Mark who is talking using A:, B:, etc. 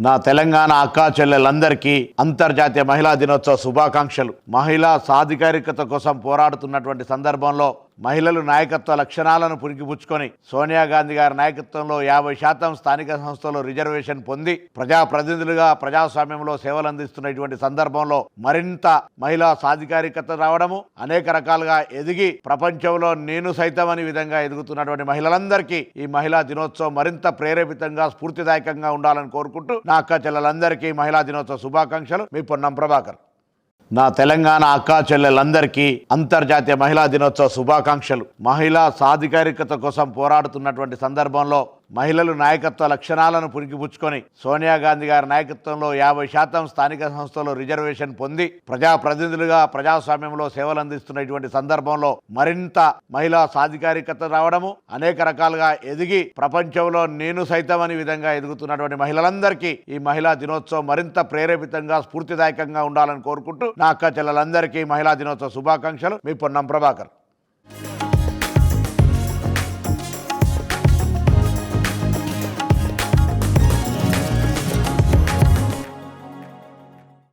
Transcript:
A: నా తెలంగాణ అక్కా చెల్లెలందరికీ అంతర్జాతీయ మహిళా దినోత్సవ శుభాకాంక్షలు. మహిళా సాధికారికత కోసం పోరాడుతున్నటువంటి సందర్భంలో మహిళలు నాయకత్వ లక్షణాలను పురికిపుచ్చుకొని సోనియా గాంధీ గారి నాయకత్వంలో యాభై శాతం స్థానిక సంస్థలు రిజర్వేషన్ పొంది ప్రజాప్రతినిధులుగా ప్రజాస్వామ్యంలో సేవలు అందిస్తున్నటువంటి సందర్భంలో మరింత మహిళా సాధికారికత రావడము అనేక రకాలుగా ఎదిగి ప్రపంచంలో నేను సైతం అనే విధంగా ఎదుగుతున్నటువంటి మహిళలందరికీ ఈ మహిళా దినోత్సవం మరింత ప్రేరేపితంగా స్ఫూర్తిదాయకంగా ఉండాలని కోరుకుంటూ నా అక్క చెల్లెలందరికీ మహిళా దినోత్సవ శుభాకాంక్షలు. మీ పొన్నం ప్రభాకర్. నా తెలంగాణ అక్కా చెల్లెలందరికీ అంతర్జాతీయ మహిళా దినోత్సవ శుభాకాంక్షలు. మహిళా సాధికారికత కోసం పోరాడుతున్నటువంటి సందర్భంలో మహిళలు నాయకత్వ లక్షణాలను పురికిపుచ్చుకొని సోనియా గాంధీ గారి నాయకత్వంలో యాభై శాతం స్థానిక సంస్థలు రిజర్వేషన్ పొంది ప్రజాప్రతినిధులుగా ప్రజాస్వామ్యంలో సేవలు అందిస్తున్నటువంటి సందర్భంలో మరింత మహిళా సాధికారికత రావడము అనేక రకాలుగా ఎదిగి ప్రపంచంలో నేను సైతం అనే విధంగా ఎదుగుతున్నటువంటి మహిళలందరికీ ఈ మహిళా దినోత్సవం మరింత ప్రేరేపితంగా స్ఫూర్తిదాయకంగా ఉండాలని కోరుకుంటూ నా అక్క చెల్లెలందరికీ మహిళా దినోత్సవ శుభాకాంక్షలు. మీ పొన్నం ప్రభాకర్.